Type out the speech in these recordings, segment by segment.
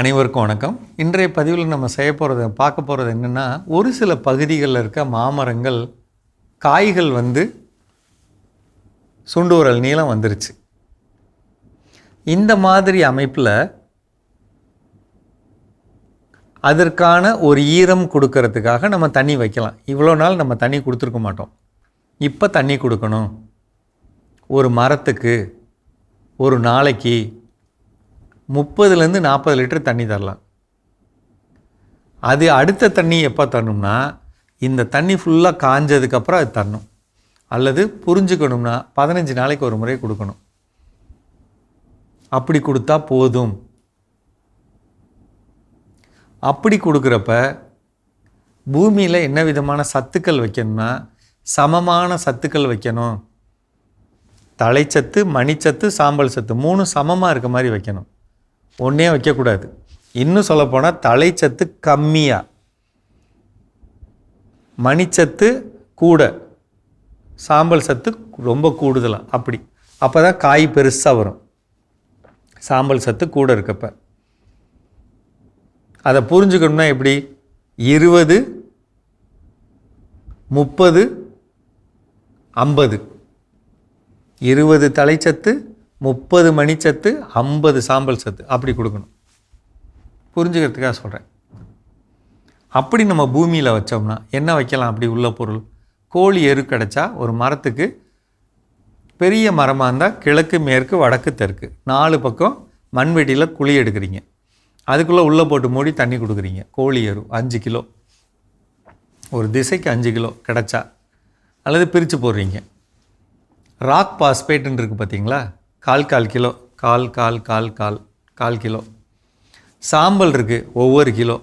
அனைவருக்கும் வணக்கம். இன்றைய பதிவில் நம்ம செய்ய போகிறது பார்க்க போகிறது என்னென்னா ஒரு சில பகுதிகளில் இருக்க மாமரங்கள் காய்கள் வந்து சுண்டு உரல் நீளம் வந்துருச்சு. இந்த மாதிரி அமைப்பில் அதற்கான ஒரு ஈரம் கொடுக்கறதுக்காக நம்ம தண்ணி வைக்கலாம். இவ்வளோ நாள் நம்ம தண்ணி கொடுத்துருக்க மாட்டோம். இப்போ தண்ணி கொடுக்கணும். ஒரு மரத்துக்கு ஒரு நாளைக்கு முப்பதுலேருந்து நாற்பது லிட்டர் தண்ணி தரலாம். அது அடுத்த தண்ணி எப்போ தரணும்னா இந்த தண்ணி ஃபுல்லாக காஞ்சதுக்கப்புறம் அது தரணும். அல்லது புரிஞ்சுக்கணும்னா பதினஞ்சு நாளைக்கு ஒரு முறை கொடுக்கணும். அப்படி கொடுத்தா போதும். அப்படி கொடுக்குறப்ப பூமியில் என்ன விதமான சத்துக்கள் வைக்கணும்னா சமமான சத்துக்கள் வைக்கணும். தலைச்சத்து மணிச்சத்து சாம்பல் சத்து மூணு சமமாக இருக்க மாதிரி வைக்கணும். ஒன்றே வைக்கக்கூடாது. இன்னும் சொல்லப்போனால் தலைச்சத்து கம்மியாக மணிச்சத்து கூட. சாம்பல் சத்து ரொம்ப கூடுதலாக அப்படி. அப்போ தான் காய் பெருசாக வரும். சாம்பல் சத்து கூட இருக்கப்ப. அதை புரிஞ்சுக்கணும்னா எப்படி? இருபது முப்பது ஐம்பது. இருபது தலைச்சத்து முப்பது மணிச்சத்து ஐம்பது சாம்பல் சத்து. அப்படி கொடுக்கணும். புரிஞ்சுக்கிறதுக்காக சொல்கிறேன் அப்படி நம்ம பூமியில் வச்சோம்னா என்ன வைக்கலாம் அப்படி உள்ள பொருள்? கோழி எரு கிடச்சா ஒரு மரத்துக்கு பெரிய மரமாக இருந்தால் கிழக்கு மேற்கு வடக்கு தெற்கு. நாலு பக்கம் மண்வெட்டியில் குழி எடுக்கிறீங்க. அதுக்குள்ளே உள்ளே போட்டு மூடி தண்ணி கொடுக்குறீங்க. கோழி எரு அஞ்சு கிலோ. ஒரு திசைக்கு அஞ்சு கிலோ கிடச்சா. அல்லது பிரித்து போடுறீங்க. ராக் பாஸ்பேட்டுன்னு இருக்குது பார்த்தீங்களா கால் கால் கிலோ கால் கால் கால் கால் கால் கிலோ. சாம்பல் இருக்குது ஒவ்வொரு கிலோ.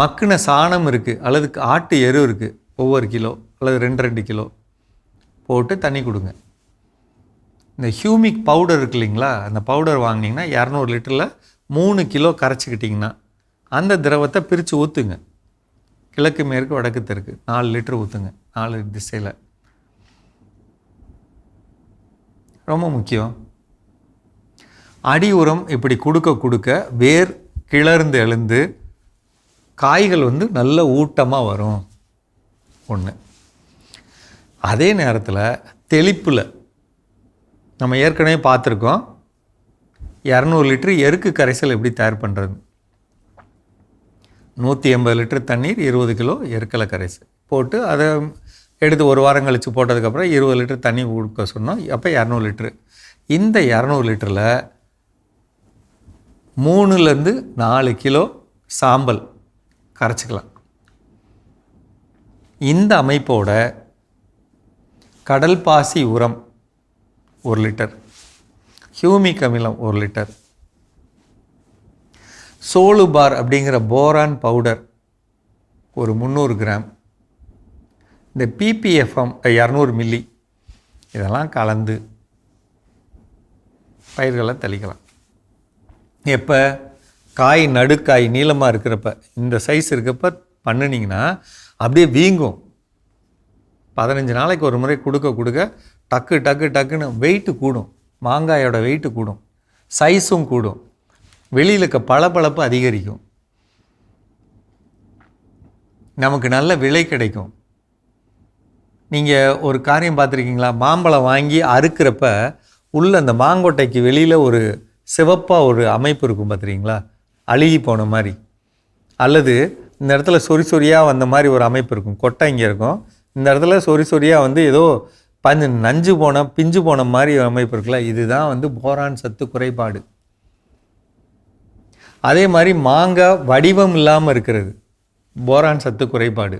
மக்கின சாணம் இருக்குது அல்லது ஆட்டு எரு இருக்குது ஒவ்வொரு கிலோ அல்லது ரெண்டு ரெண்டு கிலோ. போட்டு தண்ணி கொடுங்க. இந்த ஹியூமிக் பவுடர் இருக்கு இல்லைங்களா? அந்த பவுடர் வாங்கினீங்கன்னா இரநூறு லிட்டரில் மூணு கிலோ கரைச்சிக்கிட்டிங்கன்னா அந்த திரவத்தை பிரித்து ஊற்றுங்க கிழக்கு மேற்கு வடக்கு தெற்கு. நாலு லிட்டர் ஊற்றுங்க நாலு திசையில். ரொம்ப முக்கியம். அடி உரம் இப்படி கொடுக்க கொடுக்க வேர் கிளர்ந்து எழுந்து காய்கள் வந்து நல்ல ஊட்டமாக வரும். ஒன்று அதே நேரத்தில் தெளிப்பில் நம்ம ஏற்கனவே பார்த்துருக்கோம். இரநூறு லிட்டரு எருக்கு கரைசல் எப்படி தயார் பண்ணுறது நூற்றி எண்பது லிட்டர் தண்ணீர் இருபது கிலோ எருக்கலை கரைசல் போட்டு அதை எடுத்து ஒரு வாரம் கழித்து போட்டதுக்கப்புறம் இருபது லிட்டர் தண்ணி கொடுக்க சொன்னோம். அப்போ இரநூறு லிட்ரு இந்த இரநூறு லிட்டரில் மூணுலேருந்து நாலு கிலோ சாம்பல் கரைச்சிக்கலாம். இந்த அமைப்போட கடல் பாசி உரம் ஒரு லிட்டர் ஹியூமிக் அமிலம் ஒரு லிட்டர் சோலு பார் அப்படிங்கிற போரான் பவுடர் ஒரு முந்நூறு கிராம் இந்த பிபிஎஃப்எம் இரநூறு மில்லி இதெல்லாம் கலந்து பயிர்களை தெளிக்கலாம். எப்போ? காய் நடுக்காய் நீளமாக இருக்கிறப்ப இந்த சைஸ் இருக்கப்ப பண்ணினீங்கன்னா அப்படியே வீங்கும். பதினஞ்சு நாளைக்கு ஒரு முறை கொடுக்க கொடுக்க டக்கு டக்கு டக்குன்னு வெயிட்டு கூடும். மாங்காயோட வெயிட்டு கூடும். சைஸும் கூடும். வெளியில் இருக்க பளபளப்பு அதிகரிக்கும். நமக்கு நல்ல விலை கிடைக்கும். நீங்கள் ஒரு காரியம் பார்த்துருக்கீங்களா? மாம்பழம் வாங்கி அறுக்கிறப்ப உள்ளே அந்த மாங்கொட்டைக்கு வெளியில் ஒரு சிவப்பாக ஒரு அமைப்பு இருக்கும் பார்த்துருக்கீங்களா? அழுகி போன மாதிரி. அல்லது இந்த இடத்துல சொறி சொறியாக வந்த மாதிரி ஒரு அமைப்பு இருக்கும். கொட்டை இங்கே இருக்கும். இந்த இடத்துல சொறி சொறியாக வந்து ஏதோ பஞ்சு நஞ்சு போன பிஞ்சு போன மாதிரி ஒரு அமைப்பு இருக்குல்ல? இதுதான் வந்து போரான் சத்து குறைபாடு. அதே மாதிரி மாங்காய் வடிவம் இல்லாமல் இருக்கிறது. போரான் சத்து குறைபாடு.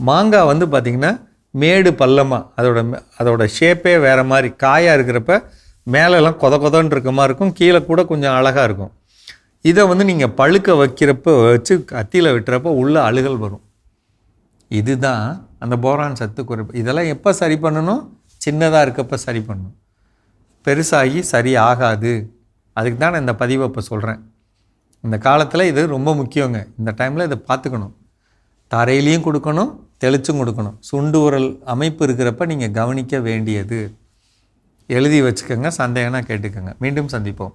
மாங்காய் வந்து பார்த்திங்கன்னா மேடு பள்ளமாக அதோட மே- அதோட ஷேப்பே வேறு மாதிரி காயாக இருக்கிறப்ப மேலெல்லாம் கொத கொதன்னு இருக்க மாதிரி இருக்கும் கீழே கூட கொஞ்சம் அழகாக இருக்கும். இதை வந்து நீங்கள் பழுக்க வைக்கிறப்ப வச்சு கத்தியில் வெட்டுறப்ப உள்ள அழுகல் வரும். இதுதான் அந்த போரான் சத்து குறைப்பு. இதெல்லாம் எப்போ சரி பண்ணணும்? சின்னதாக இருக்கப்ப சரி பண்ணணும். பெருசாகி சரி ஆகாது. அதுக்கு தான் நான் இந்த பதிவை இப்போ சொல்கிறேன் இந்த காலத்தில் இது ரொம்ப முக்கியங்க. இந்த டைமில் இதை பார்த்துக்கணும். தரையிலையும் கொடுக்கணும் தெளிச்சும் கொடுக்கணும். சுண்டு உரல் அமைப்பு இருக்கிறப்ப நீங்கள் கவனிக்க வேண்டியது. எழுதி வச்சுக்கோங்க சந்தேகம்னா கேட்டுக்கோங்க. மீண்டும் சந்திப்போம்.